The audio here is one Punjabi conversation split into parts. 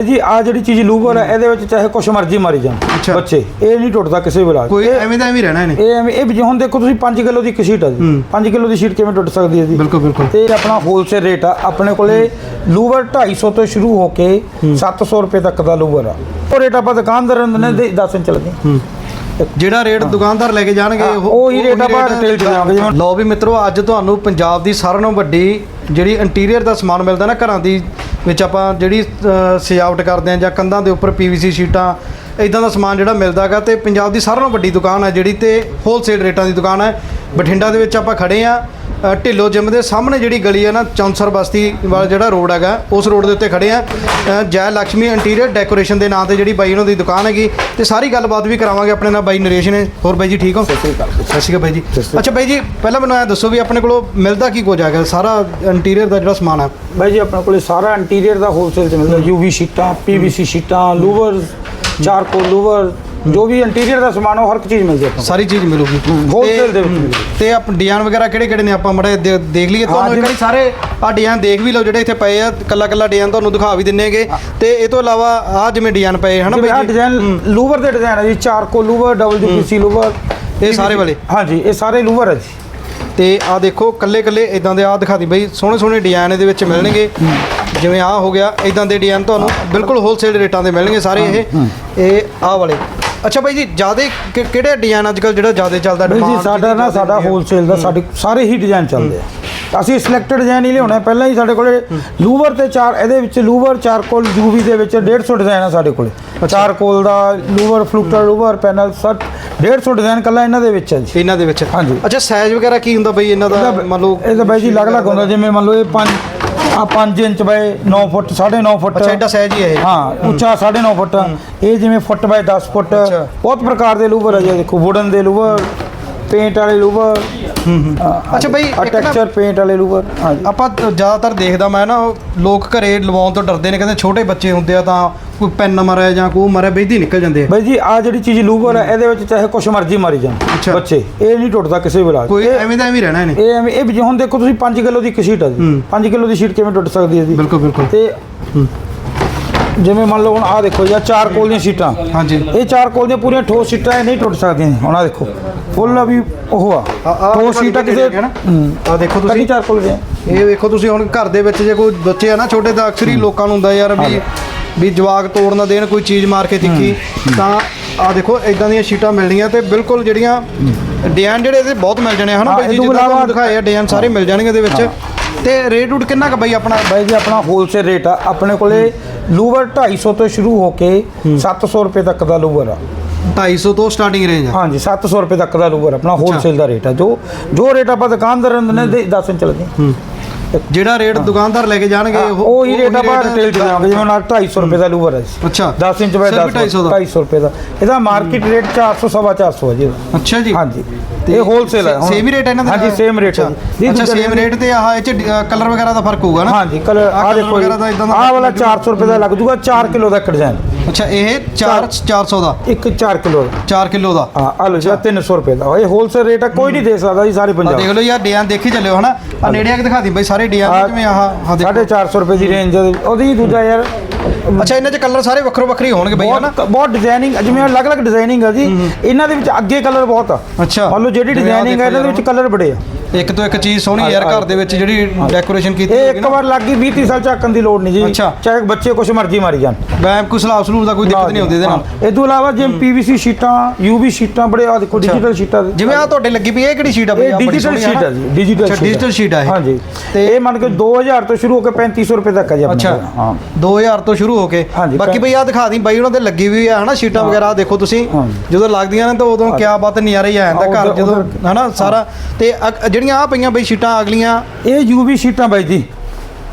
ਜੀ ਆ ਜਿਹੜੀ ਚੀਜ਼ ਲੂਵਰ ਹੈ। ਇਹਦੇ ਵਿੱਚ ਚਾਹੇ ਕੁਛ ਮਰਜ਼ੀ ਮਾਰੀ ਜਾਣ। ਅੱਛਾ। ਬੱਚੇ ਇਹ ਨਹੀਂ ਟੁੱਟਦਾ ਕਿਸੇ ਵੇਲੇ ਕੋਈ ਐਵੇਂ ਦਾ ਐਵੇਂ ਰਹਿਣਾ ਇਹਨੇ। ਇਹ ਐਵੇਂ ਇਹ ਵੀ ਹੁਣ ਦੇਖੋ ਤੁਸੀਂ 5 ਕਿਲੋ ਦੀ ਇੱਕ ਸ਼ੀਟ ਆ ਜੀ। 5 ਕਿਲੋ ਦੀ ਸ਼ੀਟ ਕਿਵੇਂ ਟੁੱਟ ਸਕਦੀ ਹੈ ਜੀ? ਬਿਲਕੁਲ ਬਿਲਕੁਲ। ਤੇ ਇਹ ਆਪਣਾ ਹੋਲਸੇਲ ਰੇਟ ਆ। ਆਪਣੇ ਕੋਲੇ ਲੂਵਰ 250 ਤੋਂ ਸ਼ੁਰੂ ਹੋ ਕੇ 700 ਰੁਪਏ ਤੱਕ ਦਾ ਲੂਵਰ ਆ। ਉਹ ਰੇਟ ਆਪਾਂ ਦੁਕਾਨਦਾਰਾਂ ਨੇ ਦੇ 10 ਇੰਚ ਲੱਗੇ ਜਿਹੜਾ ਰੇਟ ਦੁਕਾਨਦਾਰ ਲੈ ਕੇ ਜਾਣਗੇ ਹਾਂ, ਉਹੀ ਰੇਟ ਆਪਾਂ retail 'ਚ ਦੇਵਾਂਗੇ ਜਿਵੇਂ- ਲਓ ਵੀ ਮਿੱਤਰੋ ਅੱਜ ਤੁਹਾਨੂੰ ਪੰਜਾਬ ਦੀ ਸਾਰਿਆਂ ਨਾਲੋਂ ਵੱਡੀ ਜਿਹੜੀ ਇੰਟੀਰੀਅਰ ਦਾ ਸਮਾਨ ਮਿਲਦਾ ਨਾ ਘਰਾਂ ਦੀ ਵਿੱਚ ਆਪਾਂ ਜਿਹੜੀ ਅ, ਸਜਾਵਟ ਕਰਦੇ ਆ ਜਾਂ ਕੰਧਾਂ ਦੇ ਉੱਪਰ ਪੀਵੀਸੀ ਸ਼ੀਟਾਂ ਇਦਾਂ ਦਾ ਸਮਾਨ ਜਿਹੜਾ ਮਿਲਦਾਗਾ ਤੇ ਪੰਜਾਬ ਦੀ ਸਾਰਿਆਂ ਨਾਲੋਂ ਵੱਡੀ ਦੁਕਾਨ ਹੈ ਜਿਹੜੀ ਤੇ ਹੋਲਸੇਲ ਰੇਟਾਂ ਦੀ ਦੁਕਾਨ ਹੈ। ਬਠਿੰਡਾ ਦੇ ਵਿੱਚ ਆਪਾਂ ਖੜੇ ਆ ਢਿੱਲੋਂ ਜਿਮ ਦੇ ਸਾਹਮਣੇ ਜਿਹੜੀ ਗਲੀ ਹੈ ਨਾ ਚੌਂਸਰ ਬਸਤੀ ਵਾਲਾ ਜਿਹੜਾ ਰੋਡ ਹੈਗਾ ਉਸ ਰੋਡ ਦੇ ਉੱਤੇ ਖੜੇ ਆ। ਜੈ ਲక్ష్ਮੀ ਇੰਟੀਰੀਅਰ ਡੈਕੋਰੇਸ਼ਨ ਦੇ ਨਾਂ ਤੇ ਜਿਹੜੀ ਬਾਈ ਉਹਨਾਂ ਦੀ ਦੁਕਾਨ ਹੈਗੀ। ਤੇ ਸਾਰੀ ਗੱਲਬਾਤ ਵੀ ਕਰਾਵਾਂਗੇ ਆਪਣੇ ਨਾਲ ਬਾਈ ਨਰੇਸ਼ ਨੇ। ਹੋਰ ਬਾਈ ਜੀ ਠੀਕ ਹੋ? ਸਤਿ ਸ਼੍ਰੀ ਅਕਾਲ ਬਾਈ ਜੀ। ਅੱਛਾ ਬਾਈ ਜੀ ਪਹਿਲਾਂ ਮੈਨੂੰ ਇਹ ਦੱਸੋ ਵੀ ਆਪਣੇ ਕੋਲੋਂ ਮਿਲਦਾ ਕੀ ਕੁਝ ਹੈਗਾ? ਸਾਰਾ ਇੰਟੀਰੀਅਰ ਦਾ ਜਿਹੜਾ ਸਮਾਨ ਹੈ ਬਾਈ ਜੀ ਆਪਣੇ ਕੋਲੇ ਸਾਰਾ ਇੰਟੀਰੀਅਰ ਦਾ ਹੋਲਸੇਲ ਚ ਮਿਲਦਾ। ਯੂਵੀ ਸ਼ੀਟਾਂ ਪੀਵੀਸੀ ਸ਼ੀਟਾਂ ਲੂਵਰ ਚਾਰਕੋਲ ਲੂਵਰ ਜੋ ਵੀ ਇੰਟੀਰੀਅਰ ਦਾ ਸਮਾਨ ਉਹ ਹਰ ਇੱਕ ਚੀਜ਼ ਮਿਲਦੀ ਹੈ ਸਾਰੀ ਚੀਜ਼ ਮਿਲੂਗੀ। ਤੇ- ਦੇ ਵਿੱਚ ਮਿਲੂਗੀ। ਤੇ ਆਪ ਡਿਜ਼ਾਈਨ ਵਗੈਰਾ ਕਿਹੜੇ ਕਿਹੜੇ ਨੇ ਆਪਾਂ ਮੜੇ ਦੇਖ ਲਈਏ? ਤੁਹਾਨੂੰ ਇੱਕ ਜਿਵੇਂ- ਵਾਰੀ ਸਾਰੇ ਆ ਡਿਜ਼ਾਈਨ ਦੇਖ ਵੀ ਲਓ ਜਿਹੜੇ ਇੱਥੇ ਪਏ ਆ ਕੱਲਾ ਕੱਲਾ ਡਿਜ਼ਾਈਨ ਤੁਹਾਨੂੰ ਦਿਖਾ ਵੀ ਦਿੰਨੇਗੇ ਤੇ ਇਹ ਤੋਂ ਇਲਾਵਾ ਆ ਜਿਵੇਂ ਡਿਜ਼ਾਈਨ ਪਏ ਹਨਾ ਜਿਵੇਂ ਆਹ ਬਾਈ ਜੀ ਡਿਜ਼ਾਈਨ ਲੂਵਰ ਦੇ ਡਿਜ਼ਾਈਨ ਹੈ ਜੀ ਚਾਰਕੋਲ ਲੂਵਰ ਡਬਲਯੂਪੀਸੀ ਲੂਵਰ ਇਹ ਸਾਰੇ ਵਾਲੇ? ਹਾਂਜੀ ਇਹ ਸਾਰੇ ਲੂਵਰ ਹੈ ਜੀ। ਤੇ ਆ ਦੇਖੋ ਕੱਲੇ ਕੱਲੇ ਇਦਾਂ ਦੇ ਆ ਦਿਖਾ ਦੀ ਬਈ। ਸੋਹਣੇ ਸੋਹਣੇ ਡਿਜ਼ਾਈਨ ਇਹਦੇ ਵਿੱਚ ਮਿਲਣਗੇ। ਜਿਵੇਂ ਆ ਹੋ ਗਿਆ ਇਦਾਂ ਦੇ ਡਿਜ਼ਾਈਨ ਤੁਹਾਨੂੰ ਬਿਲਕੁਲ ਹੋਲਸੇਲ ਰੇਟਾਂ ਤੇ ਮਿਲਣਗੇ ਸਾਰੇ ਇਹ। ਇਹ ਆ ਵਾਲੇ। ਅੱਛਾ ਬਾਈ ਜੀ ਜ਼ਿਆਦਾ ਕਿਹੜੇ ਡਿਜ਼ਾਈਨ ਅੱਜ ਕੱਲ ਜਿਹੜਾ ਜ਼ਿਆਦਾ ਚੱਲਦਾ ਬਾਈ ਜੀ ਸਾਡਾ ਨਾ ਸਾਡਾ? ਹੋਲਸੇਲ ਦਾ ਸਾਡੇ ਸਾਰੇ ਹੀ ਡਿਜ਼ਾਈਨ ਚੱਲਦੇ ਆ। ਅਸੀਂ ਸਿਲੈਕਟਡ ਡਿਜ਼ਾਈਨ ਹੀ ਲਿਆਉਣਾ ਪਹਿਲਾਂ ਹੀ ਸਾਡੇ ਕੋਲੇ ਲੂਵਰ ਤੇ ਚਾਰ ਇਹਦੇ ਵਿੱਚ ਲੂਵਰ ਚਾਰਕੋਲ ਯੂਵੀ ਦੇ ਵਿੱਚ 150 ਡਿਜ਼ਾਈਨ ਆ ਸਾਡੇ ਕੋਲੇ। ਚਾਰਕੋਲ ਦਾ ਲੂਵਰ ਫਲੂਕਟਰ ਲੂਵਰ ਪੈਨਲ ਸਭ 150 ਡਿਜ਼ਾਈਨ ਕੱਲਾ ਇਹਨਾਂ ਦੇ ਵਿੱਚ ਹੈ ਜੀ। ਇਹਨਾਂ ਦੇ ਵਿੱਚ। ਹਾਂਜੀ। ਅੱਛਾ ਸਾਈਜ਼ ਵਗੈਰਾ ਕੀ ਹੁੰਦਾ ਬਈ ਇਹਨਾਂ ਦਾ? ਮੰਨ ਲਓ ਇਹ ਤਾਂ ਬਾਈ ਜੀ ਅਲੱਗ-ਅਲੱਗ ਹੁੰਦਾ? ਜਿਵੇਂ ਮੰਨ ਲਓ ਇਹ 5 ਆ 5 ਇੰਚ ਬਾਏ 9 ਫੁੱਟ 9.5 ਫੁੱਟ। ਅੱਛਾ ਐਡਾ ਸਾਈਜ਼ ਹੀ ਹੈ ਇਹ। ਹਾਂ ਉੱਚਾ 9.5 ਫੁੱਟ। ਇਹ ਜਿਵੇਂ ਫੁੱਟ ਬਾਏ 10 ਫੁੱਟ। ਬਹੁਤ ਪ੍ਰਕਾਰ ਦੇ ਲੂਵਰ ਹੈ ਜੀ ਦੇਖੋ ਵੁਡਨ ਦੇ ਲੂਵਰ ਪੇਂਟ ਵਾਲੇ ਲੂਵਰ। ਅੱਛਾ ਬਾਈ, ਇੱਕ ਨਾ- ਟੈਕਸਚਰ ਪੇਂਟ ਵਾਲੇ ਲੂਵਰ ਹਾਂਜੀ ਆਪਾਂ ਜ਼ਿਆਦਾਤਰ ਦੇਖਦਾ ਮੈਂ ਨਾ ਲੋਕ ਘਰੇ ਲਵਾਉਣ ਤੋਂ ਡਰਦੇ ਨੇ ਕਹਿੰਦੇ ਛੋਟੇ ਬੱਚੇ ਹੁੰਦੇ ਆ ਤਾਂ ਕੋਈ ਪੈਨ ਮਰਿਆ ਜਾਂ ਕੋਈ ਮਰਿਆ ਬੇਦੀ ਨਿਕਲ ਜਾਂਦੇ ਆ। ਬਾਈ ਜੀ ਆ ਜਿਹੜੀ ਚੀਜ਼ ਲੂਵਰ ਹੈ। ਇਹਦੇ ਵਿੱਚ ਚਾਹੇ ਕੁਛ ਮਰਜ਼ੀ ਮਾਰੀ ਜਾਣ ਅੱਛਾ। ਬੱਚੇ ਇਹ ਨਹੀਂ ਟੁੱਟਦਾ ਕਿਸੇ ਵੇਲੇ। ਕੋਈ ਐਵੇਂ ਦਾ ਐਵੇਂ ਹੀ ਰਹਿਣਾ ਇਹਨੇ। ਇਹ ਐਵੇਂ ਇਹ ਵੀ ਹੁਣ ਦੇਖੋ ਤੁਸੀਂ 5 ਕਿਲੋ ਦੀ ਇੱਕ ਸ਼ੀਟ ਆ ਜੀ। 5 ਕਿਲੋ ਦੀ ਸ਼ੀਟ ਕਿਵੇਂ ਟੁੱਟ ਸਕਦੀ ਹੈ ਜੀ ਬਿਲਕੁਲ ਬਿਲਕੁਲ। ਤੇ ਜਿਵੇਂ ਮੰਨ ਲਓ ਹੁਣ ਆ ਦੇਖੋ ਜਾਂ ਚਾਰ ਕੋਲ ਦੀਆਂ ਸ਼ੀਟਾਂ। ਹਾਂਜੀ। ਇਹ ਚਾਰ ਕੋਲ ਦੀਆਂ ਪੂਰੀਆਂ ਠੋਸ ਸ਼ੀਟਾਂ ਇਹ ਨਹੀਂ ਟੁੱਟ ਸਕਦੀਆਂ। ਹੁਣ ਆ ਦੇਖੋ ਫੁੱਲ ਵੀ ਉਹ ਆ। ਠੋਸ ਸ਼ੀਟਾਂ ਕਿਸੇ ਆ ਦੇਖੋ ਕਦੀ ਤੁਸੀਂ ਚਾਰ ਕੋਲ ਦੀਆਂ। ਇਹ ਵੇਖੋ ਤੁਸੀਂ ਹੁਣ ਘਰ ਦੇ ਵਿੱਚ ਜੇ ਕੋਈ ਬੱਚੇ ਆ ਨਾ ਛੋਟੇ ਤਾਂ ਅਕਸਰ ਹੀ ਲੋਕਾਂ ਨੂੰ ਹੁੰਦਾ ਯਾਰ ਵੀ ਵੀ ਜਵਾਕ ਤੋੜ ਨਾ ਦੇਣ ਕੋਈ ਚੀਜ਼ ਮਾਰ ਕੇ ਤਿੱਖੀ। ਤਾਂ ਆ ਦੇਖੋ ਇਦਾਂ ਦੀਆਂ ਸ਼ੀਟਾਂ ਮਿਲਣੀਆਂ ਤੇ ਬਿਲਕੁਲ ਜਿਹੜੀਆਂ ਡਿਜ਼ਾਈਨ ਜਿਹੜੇ ਇਹਦੇ ਬਹੁਤ ਮਿਲ ਜਾਣੇ ਆ, ਹਨਾ ਹਾਂ, ਬਾਈ ਜੀ? ਇਹ ਤੋਂ ਜਿੱਦਾਂ ਇਲਾਵਾ- ਤੁਹਾਨੂੰ ਦਿਖਾਏ ਆ ਡਿਜ਼ਾਈਨ ਸਾਰੇ ਮਿਲ ਜਾਣਗੇ ਇਹਦੇ ਵਿੱਚ। ਤੇ ਰੇਟ ਰੂਟ ਕਿੰਨਾ ਕੁ ਬਾਈ ਆਪਣਾ? ਬਾਈ ਜੀ ਆਪਣਾ ਹੋਲਸੇਲ ਰੇਟ ਆ। ਆਪਣੇ ਕੋਲੇ ਲੂਵਰ 250 ਤੋਂ ਸ਼ੁਰੂ ਹੋ ਕੇ 700 ਰੁਪਏ ਤੱਕ ਦਾ ਲੂਵਰ ਆ। 250 ਤੋਂ ਸਟਾਰਟਿੰਗ ਰੇਂਜ ਆ। ਹਾਂਜੀ 700 ਰੁਪਏ ਤੱਕ ਦਾ ਲੂਵਰ ਆਪਣਾ ਹੋਲਸੇਲ ਦਾ ਰੇਟ ਆ। ਜੋ ਜੋ ਰੇਟ ਆਪਾਂ ਦੁਕਾਨਦਾਰਾਂ ਨੇ ਦੇ 10 ਇੰਚ ਲੱਗੇ ਜਿਹੜਾ ਰੇਟ ਦੁਕਾਨਦਾਰ ਲੈ ਕੇ ਜਾਣਗੇ ਉਹ ਉਹ ਹੀ ਰੇਟ ਆਪਾਂ ਰਿਟੇਲ ਚ ਦੇਵਾਂਗੇ ਜਿਵੇਂ ਹੁਣ ਆਹ 250 ਰੁਪਏ ਦਾ ਲੂਵਰ ਹੈ। ਅੱਛਾ। 10 ਇੰਚ ਸਿਰਫ 10 250 ਦਾ? 250 ਰੁਪਏ ਦਾ। ਇਹਦਾ ਮਾਰਕੀਟ ਰੇਟ 400 ਸਵਾ 400 ਹੈ ਜੀ। ਅੱਛਾ ਜੀ। ਹਾਂਜੀ। ਇਹ ਹੋਲਸੇਲ ਹੈ ਸੇਮ ਹੀ ਰੇਟ ਇਹਨਾਂ ਦਾ ਹਾਂਜੀ ਸੇਮ ਰੇਟ ਹੈ। ਅੱਛਾ। ਸੇਮ ਰੇਟ ਤੇ ਆਹ ਇਹ ਚ ਕਲਰ ਵਗੈਰਾ ਦਾ ਫ਼ਰਕ ਹੋਊਗਾ ਨਾ? ਹਾਂਜੀ ਕਲਰ ਆਹ ਆ ਦੇਖੋ ਆਹ ਵਾਲਾ 400 ਰੁਪਏ ਦਾ ਲੱਗ ਜੂਗਾ 4 ਕਿਲੋ ਦਾ ਇੱਕ ਡਿਜ਼ਾਈਨ ਅੱਛਾ ਇਹ 4 400 ਦਾ? ਇੱਕ 4 ਕਿਲੋ ਦਾ। 4 ਕਿਲੋ ਦਾ? ਹਾਂ ਆ ਲਓ ਜੀ ਆਹ 300 ਰੁਪਏ ਦਾ। ਇਹ ਹੋਲਸੇਲ ਰੇਟ ਹੈ ਕੋਈ ਨਹੀਂ ਦੇ ਸਕਦਾ ਜੀ ਸਾਰੇ ਆ ਪੰਜਾਬ ਦੇਖ ਲਓ ਯਾਰ ਡਿਜ਼ਾਈਨ ਦੇਖੀ ਚੱਲਿਓ ਹਨਾ? ਆ ਨੇੜੇ ਆ ਕੇ ਦਿਖਾ ਦੀ ਬਈ ਸਾਰੇ ਡਿਜ਼ਾਈਨ ਜਿਵੇਂ ਆਹ ਦੇਖੋ। 450 ਰੁਪਏ ਦੀ ਰੇਂਜ ਉਹਦੀ ਦੂਜਾ ਯਾਰ। ਅੱਛਾ ਇਹਨਾਂ 'ਚ ਕਲਰ ਸਾਰੇ ਵੱਖਰੋ ਵੱਖਰੇ ਹੋਣਗੇ ਬਈ ਹਨਾ? ਬਹੁਤ ਡਿਜ਼ਾਈਨਿੰਗ ਜਿਵੇਂ ਅਲੱਗ-ਅਲੱਗ ਡਿਜ਼ਾਈਨਿੰਗ ਆ ਜੀ ਇਹਨਾਂ ਦੇ ਵਿੱਚ ਅੱਗੇ ਕਲਰ ਬਹੁਤ ਆ। ਅੱਛਾ। ਮੰਨ ਲਓ ਜਿਹੜੀ ਡਿਜ਼ਾਈਨਿੰਗ ਹੈ ਇਹਨਾਂ ਦੇ ਵਿੱਚ ਕਲਰ ਬੜੇ ਆ। ਇੱਕ ਤੋਂ ਇੱਕ ਚੀਜ਼ ਸੋਹਣੀ ਯਾਰ ਘਰ ਦੇ ਵਿੱਚ ਜਿਹੜੀ ਡੈਕੋਰੇਸ਼ਨ ਕੀਤੀ ਇਹ ਇੱਕ ਵਾਰ ਲੱਗ ਗਈ 20 30 ਸਾਲ ਝਾਕਣ ਦੀ ਲੋੜ ਨਹੀਂ ਜੀ। ਅੱਛਾ। ਚਾਹੇ ਬੱਚੇ ਕੁਛ ਮਰਜ਼ੀ ਮਾਰੀ ਜਾਣ। ਬੈਮ ਕੋਈ ਸਲਾਬ ਸਲੂਬ ਦਾ ਕੋਈ ਦਿੱਕਤ ਨਹੀਂ ਹੁੰਦੀ ਇਹਦੇ ਨਾਲ। ਇਹ ਤੋਂ ਇਲਾਵਾ ਜਿਵੇਂ ਪੀਵੀਸੀ ਸ਼ੀਟਾਂ ਯੂਵੀ ਸ਼ੀਟਾਂ ਬੜੇ ਆ ਦੇਖੋ ਡਿਜੀਟਲ ਸ਼ੀਟਾਂ ਜਿਵੇਂ ਆ ਤੁਹਾਡੇ ਲੱਗੀ ਪਈ ਇਹ ਕਿਹੜੀ ਸ਼ੀਟ ਆ ਬਈ? ਇਹ ਡਿਜੀਟਲ ਸ਼ੀਟ ਹੈ ਜੀ ਡਿਜੀਟਲ ਡਿਜੀਟਲ ਸ਼ੀਟ ਆ। ਇਹ। ਹਾਂਜੀ। ਤੇ ਇਹ ਮੰਨ ਕੇ 2000 ਤੋਂ ਸ਼ੁਰੂ ਹੋ ਕੇ 3500 ਰੁਪਏ ਤੱਕ ਹੈ ਜੀ ਆਪਣੇ। ਅੱਛਾ। ਕੋਲ। ਹਾਂ 2000 ਤੋਂ ਸ਼ੁਰੂ ਹੋ ਕੇ। ਹਾਂਜੀ, ਬਾਕੀ ਬਈ ਆ ਦਿਖਾ ਦੀ ਬਾਈ ਉਹਨਾਂ ਦੇ ਲੱਗੀ ਵੀ ਆ ਹਨਾ ਸ਼ੀਟਾਂ ਵਗੈਰਾ ਆਹ ਦੇਖੋ ਤੁਸੀਂ। ਜਦੋਂ ਲੱਗਦੀਆਂ ਨੇ ਤਾਂ ਉਦੋਂ ਕਿਆ ਬਾਤ ਨਜ਼ਾਰਾ ਹੀ ਆ ਜਾਂਦਾ ਹਾਂ, ਘਰ ਉਧਰ- ਜਦੋਂ ਹਨਾ ਸਾਰਾ। ਤੇ ਅਗ- ਜਿਹੜੀਆਂ ਆ ਪਈਆਂ ਬਈ ਸ਼ੀਟਾਂ ਅਗਲੀਆਂ। ਇਹ ਯੂਵੀ ਸ਼ੀਟਾਂ ਬਾਈ ਜੀ।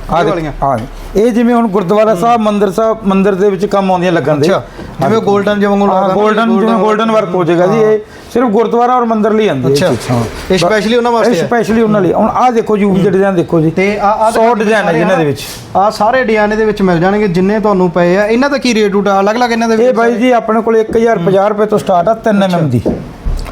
ਆ ਵਾਲੀਆਂ। ਆ ਇਹ ਜਿਵੇਂ ਹੁਣ ਗੁਰਦੁਆਰਾ ਸਾਹਿਬ ਮੰਦਿਰ ਸਾਹਿਬ ਮੰਦਿਰ ਦੇ ਵਿੱਚ ਕੰਮ ਆਉਂਦੀਆਂ ਲੱਗਣ ਦੇ। ਜਿਵੇਂ 골ਡਨ ਜਿਵੇਂ 골ਡਨ ਜਿਵੇਂ 골ਡਨ ਵਰਕ ਹੋ ਜਾਏਗਾ ਜੀ ਇਹ ਸਿਰਫ ਗੁਰਦੁਆਰਾ ਔਰ ਮੰਦਿਰ ਲਈ ਆਂਦੀ ਹੈ ਅੱਛਾ ਇਹ ਸਪੈਸ਼ਲੀ ਉਹਨਾਂ ਵਾਸਤੇ ਹੈ। ਸਪੈਸ਼ਲੀ ਉਹਨਾਂ ਲਈ। ਹੁਣ ਆ ਦੇਖੋ ਯੂਵੀ ਦੇ ਡਿਜ਼ਾਈਨ ਦੇਖੋ ਜੀ। ਤੇ ਆ ਆ 100 ਡਿਜ਼ਾਈਨ ਹੈ ਇਹਨਾਂ ਦੇ ਵਿੱਚ। ਆ ਸਾਰੇ ਡਿਜ਼ਾਈਨ ਦੇ ਵਿੱਚ ਮਿਲ ਜਾਣਗੇ ਜਿੰਨੇ ਤੁਹਾਨੂੰ ਪਏ ਆ। ਇਹਨਾਂ ਦਾ ਕੀ ਰੇਟ ਉਟਾ ਅਲੱਗ-ਅਲੱਗ ਇਹਨਾਂ ਦੇ ਵਿੱਚ ਇਹ ਬਾਈ ਜੀ ਆਪਣੇ ਕੋਲ 1050 ਰੁਪਏ ਤੋਂ ਸਟਾਰਟ ਆ 3 ਐਮਐਮ ਦੀ।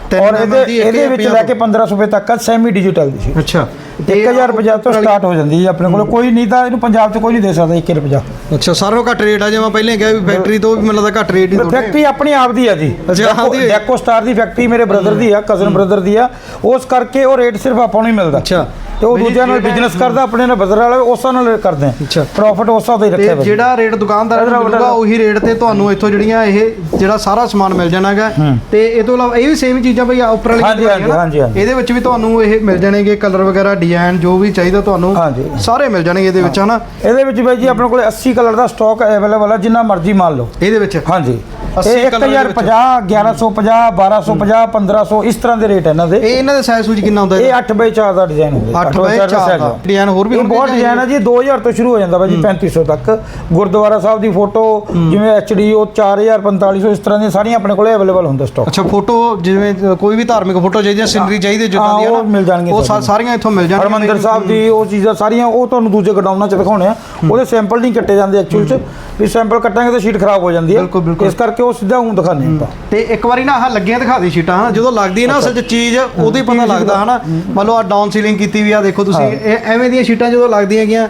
ਤਿੰਨ ਔਰ ਇਹਦੇ ਦੀ ਇੱਕ ਇਹਦੇ ਵਿੱਚ ਲੈ ਕੇ 1500 ਰੁਪਏ ਤੱਕ ਸੈਮੀ ਡਿਜੀਟਲ ਦੀ ਸੀ। ਅੱਛਾ। 1050 ਤੋਂ ਸਟਾਰਟ ਹੋ ਜਾਂਦੀ ਹੈ ਆਪਣੇ ਕੋਲ। ਕੋਈ ਨਹੀਂ ਤਾਂ ਇਹਨੂੰ ਪੰਜਾਬ 'ਚ ਕੋਈ ਨਹੀਂ ਦੇ ਸਕਦਾ 1050 ਅੱਛਾ ਨਾਲੋਂ ਘੱਟ ਰੇਟ ਆ ਜਿਵੇਂ ਪਹਿਲੇ ਕਿਹਾ ਵੀ ਫੈਕਟਰੀ ਤੋਂ ਵੀ ਮੈਨੂੰ ਲੱਗਦਾ ਘੱਟ ਰੇਟ ਹੀ ਤੁਹਾਡੇ ਫੈਕਟਰੀ ਆਪਣੀ ਆਪ ਦੀ ਆ ਜੀ। ਅੱਛਾ, ਹੈ। ਡੈਕੋ ਸਟਾਰ ਦੀ ਫੈਕਟਰੀ ਮੇਰੇ ਬ੍ਰਦਰ ਦੀ ਆ ਕਜ਼ਨ ਬ੍ਰਦਰ ਦੀ ਆ। ਉਸ ਕਰਕੇ ਉਹ ਰੇਟ ਸਿਰਫ ਆਪਾਂ ਨੂੰ ਹੀ ਮਿਲਦਾ। ਅੱਛਾ। ਤੇ ਉਹ ਦੂਜਿਆਂ ਨਾਲ ਬਿਜ਼ਨਸ ਕਰਦਾ ਆਪਣੇ ਨਾਲ ਬਦਲ ਵਾਲਾ ਉਸਾਂ ਨਾਲ ਕਰਦੇ ਆ ਅੱਛਾ। ਪ੍ਰੋਫਿਟ ਉਸਾਂ ਦਾ ਹੀ ਤੇ ਰੱਖਿਆ ਜੀ। ਜਿਹੜਾ ਰੇਟ ਦੁਕਾਨਦਾਰ ਨੂੰ ਮਿਲੂਗਾ। ਉਹੀ ਰੇਟ ਤੇ ਤੁਹਾਨੂੰ ਇੱਥੋਂ ਜਿਹੜੀਆਂ ਇਹ ਜਿਹੜਾ ਸਾਰਾ ਸਮਾਨ ਮਿਲ ਜਾਣਾਗਾ। ਤੇ ਇਹ ਤੋਂ ਇਲਾਵਾ ਇਹ ਵੀ ਸੇਮ ਚੀਜ਼ਾਂ ਆਹ ਉੱਪਰ ਵਾਲੀ ਹਾਂਜੀ। ਹਾਂਜੀ। ਇਹਦੇ ਵਿੱਚ ਵੀ ਤੁਹਾਨੂੰ ਇਹ ਮਿਲ ਜਾਣਗੇ ਕਲਰ ਵਗੈਰਾ ਡਿਜ਼ਾਈਨ ਜੋ ਵੀ ਚਾਹੀਦਾ ਤੁਹਾਨੂੰ। ਸਾਰੇ ਮਿਲ ਜਾਣਗੇ ਇਹਦੇ ਵਿੱਚ ਹਨਾ ਇਹਦੇ ਵਿੱਚ ਬਾਈ ਜੀ ਆਪਣੇ ਕੋਲ 80 ਕਲਰ ਦਾ ਸਟਾਕ ਅਵੇਲੇਬਲ ਆ ਜਿੰਨਾ ਮਰਜ਼ੀ ਮੰਨ ਲਓ ਇਹਦੇ ਵਿੱਚ ਹਾਂਜੀ 80 ਇਹ colour ਦੇ 1050 1150 1250 1500 ਇਸ ਤਰ੍ਹਾਂ ਦੇ ਰੇਟ ਇਹਨਾਂ ਦੇ। ਇਹ ਇਹਨਾਂ ਦਾ ਸਾਈਜ਼ ਸੂਜ ਕਿੰਨਾ ਹੁੰਦਾ ਇਹ 8 ਬਾਈ 4 ਦਾ ਡਿਜ਼ਾਈਨ ਹੁੰਦਾ 8 ਬਾਈ 4 ਦਾ ਡਿਜ਼ਾਈਨ ਹੋਰ ਵੀ ਇਹ ਹੋਣਗੇ ਬਹੁਤ ਜਾਂ ਡਿਜ਼ਾਈਨ ਹੈ ਜੀ 2000 ਤੋਂ ਸ਼ੁਰੂ ਹੋ ਜਾਂਦਾ ਬਾਈ ਜੀ 3500 ਤੱਕ। ਗੁਰਦੁਆਰਾ ਸਾਹਿਬ ਦੀ ਫੋਟੋ ਜਿਵੇਂ ਐਚਡੀ ਉਹ 4000 4500 ਇਸ ਤਰ੍ਹਾਂ ਦੀਆਂ ਸਾਰੀਆਂ ਆਪਣੇ ਕੋਲੇ ਅਵੇਲੇਬਲ ਹੁੰਦਾ ਸਟਾਕ ਅੱਛਾ ਫੋਟੋ ਜਿਵੇਂ ਕੋਈ ਵੀ ਧਾਰਮਿਕ ਫੋਟੋ ਚਾਹੀਦੀ ਹੈ। ਸਿਨਰੀ ਚਾਹੀਦੀ ਜਿੱਦਾਂ ਹਾਂ, ਦੀ ਹੈ ਉਹ ਮਿਲ ਜਾਣਗੀਆਂ ਉਹ ਸਾ- ਸਾਰੀਆਂ। ਸਾਰੀਆਂ ਇੱਥੋਂ ਮਿਲ ਜਾਣਗੀਆਂ ਹਰਮੰਦਰ ਸਾਹਿਬ ਦੀ ਉਹ ਚੀਜ਼ਾਂ ਸਾਰੀਆਂ ਉਹ ਤੁਹਾਨੂੰ ਦੂਜੇ ਗਡਾਊਨਾਂ 'ਚ ਦਿਖਾਉਣੇ ਆ। ਉਹਦੇ ਸੈਂਪਲ ਨਹੀਂ ਕੱਟੇ ਜਾਂਦੇ ਐਕਚੁਅਲ 'ਚ। ਵੀ ਸੈਂਪਲ ਕੱਟਾਂਗੇ ਤਾਂ ਸ਼ੀਟ ਖਰਾਬ ਹੋ ਜਾਂਦੀ ਹੈ। ਇਸ ਕਰਕੇ ਉਹ ਸਿੱਧਾ ਉਂ ਦਿਖਾਉਂਦੇ ਆਪਾਂ। ਤੇ ਇੱਕ ਵਾਰੀ ਨਾ ਆਹ ਲੱਗੀਆਂ ਦਿਖਾ ਦੀ ਸ਼ੀਟਾਂ ਹਨਾ ਜਦੋਂ ਲੱਗਦੀ ਹੈ ਨਾ ਅਸਲ 'ਚ ਚੀਜ਼ ਉਦੋਂ ਹੀ ਪਤਾ ਲੱਗਦਾ ਹਨਾ? ਮੰਨ ਲਓ ਆ ਡਾਊਨ ਸੀਲਿੰਗ ਕੀਤੀ ਵੀ ਆ ਦੇਖੋ ਤੁਸੀਂ ਇਹ ਐਵੇਂ ਦੀਆਂ ਸ਼ੀਟਾਂ ਜਦੋਂ ਲੱਗਦੀਆਂ ਹੈਗੀਆਂ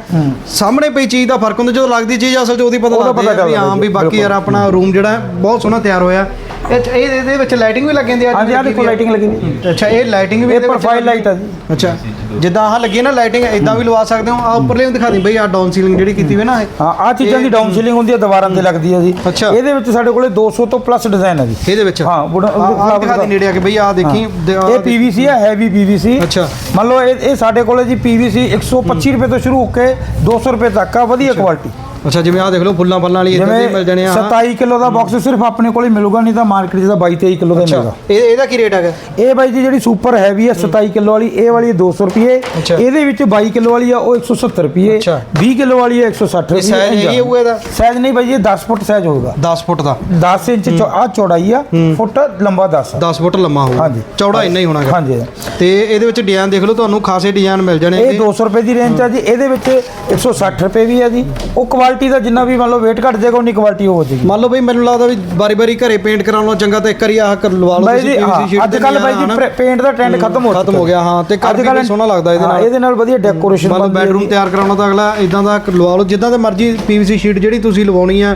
ਸਾਹਮਣੇ ਪਈ ਚੀਜ਼ ਦਾ ਫ਼ਰਕ ਹੁੰਦਾ ਜਦੋਂ ਲੱਗਦੀ ਚੀਜ਼ ਅਸਲ 'ਚ ਉਹਦੀ ਪਤਾ ਲੱਗਦਾ ਵੀ ਹਾਂ ਵੀ ਬਾਕੀ। ਯਾਰ ਆਪਣਾ ਰੂਮ ਜਿਹੜਾ ਬਹੁਤ ਸੋਹਣਾ ਤਿਆਰ ਹੋਇਆ। ਇਹ ਇਹਦੇ ਵਿੱਚ ਲਾਈਟਿੰਗ ਵੀ ਲੱਗ ਜਾਂਦੀ ਆ ਹਾਂਜੀ ਆ ਦੇਖੋ ਲਾਈਟਿੰਗ ਲੱਗੀ ਹੋਈ। ਅੱਛਾ ਇਹ ਲਾਈਟਿੰਗ ਵੀ ਇਹ ਇਹਦੇ ਪ੍ਰੋਫਾਈਲ ਲਾਈਟ ਆ ਜੀ। ਅੱਛਾ ਜਿੱਦਾਂ ਆਹ ਲੱਗੀ ਨਾ ਲਾਈਟਿੰਗ ਇਦਾਂ ਵੀ ਲਵਾ ਸਕਦੇ ਹੋ। ਆ ਉੱਪਰਲੇ ਵੀ ਦਿਖਾ ਦੀ ਬਈ ਆ ਡਾਊਨ ਸੀਲਿੰਗ ਜਿਹੜੀ ਕੀਤੀ ਹੋਈ ਨਾ ਇਹ। ਹਾਂ ਆ ਚੀਜ਼ਾਂ ਦੀ ਡਾਊਨ ਸੀਲਿੰਗ ਹੁੰਦੀ ਹੈ ਦੀਵਾਰਾਂ ਤੇ ਲੱਗਦੀ ਹੈ ਜੀ। ਅੱਛਾ। ਇਹਦੇ ਵਿੱਚ ਸਾਡੇ ਕੋਲੇ 200 ਤੋਂ ਪਲੱਸ ਡਿਜ਼ਾਈਨ ਹੈ ਜੀ। ਇਹਦੇ ਵਿੱਚ? ਹਾਂ, ਆਹ- ਆਹ ਦਿਖਾ ਦੀ। ਨੇੜੇ ਆ ਕੇ ਬਈ ਆ ਦੇਖੀ ਦੇ- ਆਹ ਇਹ ਪੀਵੀਸੀ ਹੈ ਹੈਵੀ ਪੀਵੀਸੀ ਅੱਛਾ। ਮੰਨ ਲਓ ਇਹ ਇਹ ਸਾਡੇ ਕੋਲੇ ਜੀ ਪੀਵੀਸੀ 125 ਰੁਪਏ ਤੋਂ ਸ਼ੁਰੂ ਹੋ ਕੇ 200 ਰੁਪਏ ਤੱਕ ਆ ਵਧੀਆ ਕੁਆਲਿਟੀ ਅੱਛਾ ਜਿਵੇਂ ਆ ਦੇਖ ਲਓ ਫੁੱਲਾਂ ਫੁੱਲਾਂ ਵਾਲੀ ਇਦਾਂ ਦੀ ਮਿਲ ਜਾਣੇ ਆ 27 ਕਿਲੋ ਦਾ ਬਾਕਸ ਸਿਰਫ ਆਪਣੇ ਕੋਲੇ ਮਿਲੂਗਾ ਨਹੀਂ ਤਾਂ ਮਾਰਕੀਟ 'ਚ ਤਾਂ 22 23 ਕਿਲੋ ਦਾ ਹੀ ਮਿਲੇਗਾ ਅੱਛਾ ਇਹ ਇਹਦਾ ਕੀ ਰੇਟ ਹੈਗਾ? ਇਹ ਬਾਈ ਜੀ ਜਿਹੜੀ ਸੁਪਰ ਹੈਵੀ ਹੈ 27 ਕਿਲੋ ਵਾਲੀ ਇਹ ਵਾਲੀ ਹੈ 200 ਰੁਪਏ। ਇਹਦੇ ਵਿੱਚ 22 ਕਿਲੋ ਵਾਲੀ ਆ ਉਹ 170 ਰੁਪਏ। ਅੱਛਾ। 20 ਕਿਲੋ ਵਾਲੀ ਹੈ 160 ਇਹ ਰੁਪਏ ਸਾਈਜ਼ ਇਹੀ ਹੋਊਗਾ ਇਹਦਾ? ਸਾਈਜ਼ ਨਹੀਂ ਬਾਈ ਜੀ ਇਹ 10 ਫੁੱਟ ਸਾਈਜ਼ ਹੋਊਗਾ। 10 ਫੁੱਟ ਦਾ। 10 ਇੰਚ ਆ ਚੌੜਾਈ ਆ ਫੁੱਟ ਲੰਬਾ 10 ਆ। 10 ਫੁੱਟ ਲੰਮਾ ਹੋਊਗਾ। ਹਾਂਜੀ। ਚੌੜਾ ਇੰਨਾ ਹੀ ਹੋਣਾਗਾ ਹਾਂਜੀ। ਤੇ ਇਹਦੇ ਵਿੱਚ ਡਿਜ਼ਾਈਨ ਦੇਖ ਲਓ ਤੁਹਾਨੂੰ ਖਾਸੇ ਡਿਜ਼ਾਈਨ ਮਿਲ ਜਾਣੇ ਇਹ 200 ਰੁਪਏ ਦੀ ਰੇਂਜ ਆ ਜੀ ਇਹਦੇ ਵਿੱਚ 160 ਰੁਪਏ ਵੀ ਆ ਜੀ। ਉਹ ਕੁਆਲਿਟੀ ਦਾ ਜਿੰਨਾ ਵੀ ਮੰਨ ਲਓ weight ਘਟ ਜਾਏਗਾ ਉਨੀ ਕੁਆਲਿਟੀ ਹੋ ਜਾਏਗੀ। ਮੰਨ ਲਓ ਬਈ ਮੈਨੂੰ ਲੱਗਦਾ ਵੀ ਬਾਰੀ-ਬਾਰੀ ਘਰੇ ਪੇਂਟ ਕਰਾਉਣ ਨਾਲੋਂ ਚੰਗਾ ਤਾਂ ਇੱਕ ਵਾਰੀ ਆਹ ਕਰ ਲਵਾ ਲਓ ਬਾਈ ਜੀ ਅੱਜ ਕੱਲ ਬਾਈ। ਜੀ ਪੇਂਟ ਦਾ ਟ੍ਰੈਂਡ ਖਤਮ ਹੋ ਚੁੱਕਾ ਖਤਮ ਹੋ ਗਿਆ ਹਾਂ ਤੇ ਵੀ ਬੜਾ ਸੋਹਣਾ ਲੱਗਦਾ ਇਹਦੇ ਨਾਲ। ਇਹਦੇ ਨਾਲ ਵਧੀਆ ਡੈਕੋਰੇਸ਼ਨ ਮੰਨ ਲਓ ਬੈਡਰੂਮ ਤਿਆਰ ਕਰਾਉਣਾ ਤਾਂ ਅਗਲਾ ਇਦਾਂ ਦਾ ਲਵਾ ਲਓ ਜਿੱਦਾਂ ਦੇ ਮਰਜ਼ੀ ਪੀਵੀਸੀ ਸ਼ੀਟ ਜਿਹੜੀ ਤੁਸੀਂ ਲਵਾਉਣੀ ਆ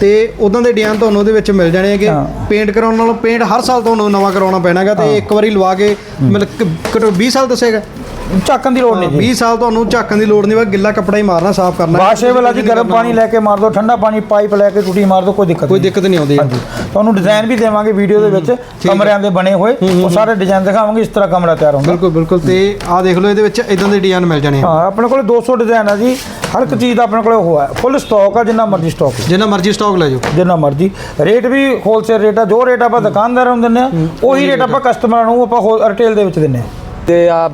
ਤੇ ਉਦਾਂ ਦੇ ਡਿਜ਼ਾਈਨ ਤੁਹਾਨੂੰ ਉਹਦੇ ਵਿੱਚ ਮਿਲ ਜਾਣੇ ਹੈਗੇ। ਪੇਂਟ ਕਰਾਉਣ ਨਾਲੋਂ ਪੇਂਟ ਹਰ ਸਾਲ ਤੁਹਾਨੂੰ ਨਵਾਂ ਕਰਾਉਣਾ ਪੈਣਾਗਾ ਤੇ ਇੱਕ ਵਾਰੀ ਲਵਾ ਕੇ ਮਤਲਬ ਕਿ ਘੱਟੋ 20 ਸਾਲ ਦੱਸੇਗਾ। ਝਾਕਣ ਦੀ ਲੋੜ ਨਹੀਂ ਜੀ। 20 ਸਾਲ ਤੁਹਾਨੂੰ ਝਾਕਣ ਦੀ ਲੋੜ ਨਹੀਂ ਵਾ ਗਿੱਲਾ ਕੱਪੜਾ ਹੀ ਮਾਰਨਾ ਸਾਫ਼ ਕਰਨਾ। ਵਾਸ਼ੇਬਲ ਆ ਜੀ ਗਰਮ ਪਾਣੀ ਲੈ ਕੇ ਮਾਰ ਦੋ ਠੰਡਾ ਪਾਣੀ ਪਾਈਪ ਲੈ ਕੇ ਟੂਟੀ ਮਾਰ ਦੋ ਕੋਈ ਦਿੱਕਤ ਕੋਈ ਦਿੱਕਤ ਨਹੀਂ ਆਉਂਦੀ। ਹਾਂਜੀ। ਤੁਹਾਨੂੰ ਡਿਜ਼ਾਈਨ ਵੀ ਦੇਵਾਂਗੇ ਵੀਡੀਓ ਦੇ ਵਿੱਚ ਕਮਰਿਆਂ ਦੇ ਬਣੇ ਹੋਏ ਉਹ ਸਾਰੇ ਡਿਜ਼ਾਈਨ ਦਿਖਾਵਾਂਗੇ ਇਸ ਤਰ੍ਹਾਂ ਕਮਰਾ ਤਿਆਰ ਹੁੰਦਾ। ਬਿਲਕੁਲ ਬਿਲਕੁਲ। ਤੇ ਆਹ ਦੇਖ ਲਓ ਇਹਦੇ ਵਿੱਚ ਇਦਾਂ ਦੇ ਡਿਜ਼ਾਈਨ ਮਿਲ ਜਾਣੇ ਆ। ਹਾਂ ਆਪਣੇ ਕੋਲ 200 ਡਿਜ਼ਾਈਨ ਆ ਜੀ। ਹਰ ਇੱਕ ਚੀਜ਼ ਦਾ ਆਪਣੇ ਕੋਲ ਉਹ ਹੈ। ਫੁੱਲ ਸਟਾਕ ਆ ਜਿੰਨਾ ਮਰਜ਼ੀ ਸਟਾਕ ਜਿੰਨਾ ਮਰਜ਼ੀ ਸਟਾਕ ਲੈ ਜਾਓ। ਜਿੰਨਾ ਮਰਜ਼ੀ। ਰੇਟ ਵੀ ਹੋਲਸੇਲ ਰੇਟ ਆ ਜੋ ਰੇਟ ਆਪਾਂ ਦੁਕਾਨਦਾਰਾਂ ਨੂੰ ਦਿੰਨੇ ਆ ਉਹੀ ਰੇਟ ਆਪਾਂ ਕਸਟਮਰਾਂ ਨੂੰ ਆਪਾਂ ਰਿਟੇਲ ਦੇ ਵਿੱਚ ਦਿੰਨੇ ਆ। ਤੇ ਆ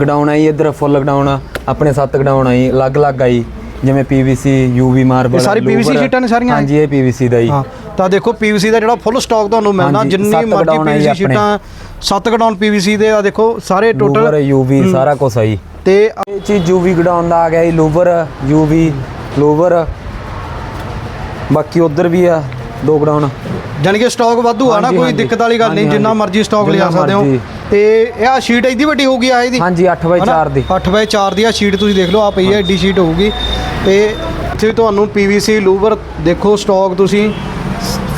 ਗਡਾਉਣ ਆਈ ਇੱਧਰ ਫੁੱਲ ਗਡਾਉਣ ਆਪਣੇ ਸੱਤ ਗਡਾਉਣ ਆਈ ਅਲੱਗ-ਅਲੱਗ ਆਈ ਜਿਵੇਂ PVC UV ਮਾਰਬਲ ਇਹ ਸਾਰੀ PVC ਸ਼ੀਟਾਂ ਨੇ ਸਾਰੀਆਂ? ਹਾਂਜੀ ਇਹ PVC ਦਾ ਹੀ। ਹਾਂ ਤਾਂ ਦੇਖੋ ਪੀਵੀਸੀ ਦਾ ਜਿਹੜਾ ਫੁੱਲ ਸਟਾਕ ਤੁਹਾਨੂੰ ਮਿਲਣਾ ਜਿੰਨੀ ਮਰਜ਼ੀ ਪੀਵੀਸੀ। ਸ਼ੀਟਾਂ ਸੱਤ ਗਡਾਉਣ ਪੀਵੀਸੀ ਦੇ ਆ ਦੇਖੋ ਸਾਰੇ ਟੋਟਲ UV ਸਾਰਾ ਕੁਝ ਆਈ। ਤੇ ਇਹ ਚੀਜ਼ UV ਗਡਾਉਣ ਦਾ ਆ ਗਿਆ ਜੀ ਲੂਵਰ UV ਲੂਵਰ। ਬਾਕੀ ਉਧਰ ਵੀ ਆ ਦੋ ਗਡਾਉਣ ਜਾਣੀ ਕਿ ਸਟਾਕ ਵਾਧੂ ਆ ਨਾ ਹਾਂਜੀ, ਕੋਈ ਹਾਂਜੀ। ਦਿੱਕਤ ਵਾਲੀ ਗੱਲ ਨਹੀਂ ਹਾਂਜੀ, ਜਿੰਨਾ ਹਾਂਜੀ। ਮਰਜ਼ੀ ਸਟਾਕ ਲਿਆ ਜਿੰਨਾ ਸਕਦੇ ਹੋ। ਮਰਜ਼ੀ। ਤੇ ਇਹ ਆ ਸ਼ੀਟ ਇਹਦੀ ਵੱਡੀ ਹੋਊਗੀ ਆ ਇਹਦੀ? ਹਾਂਜੀ 8 ਬਾਈ 4 ਦੀ। 8 ਬਾਈ 4 ਦੀ ਆ ਸ਼ੀਟ ਤੁਸੀਂ ਦੇਖ ਲਓ ਆ ਪਈ ਹੈ ਐਡੀ ਸ਼ੀਟ ਹੋਊਗੀ। ਤੇ ਇੱਥੇ ਤੁਹਾਨੂੰ ਪੀਵੀਸੀ ਲੂਵਰ ਦੇਖੋ ਸਟਾਕ ਤੁਸੀਂ।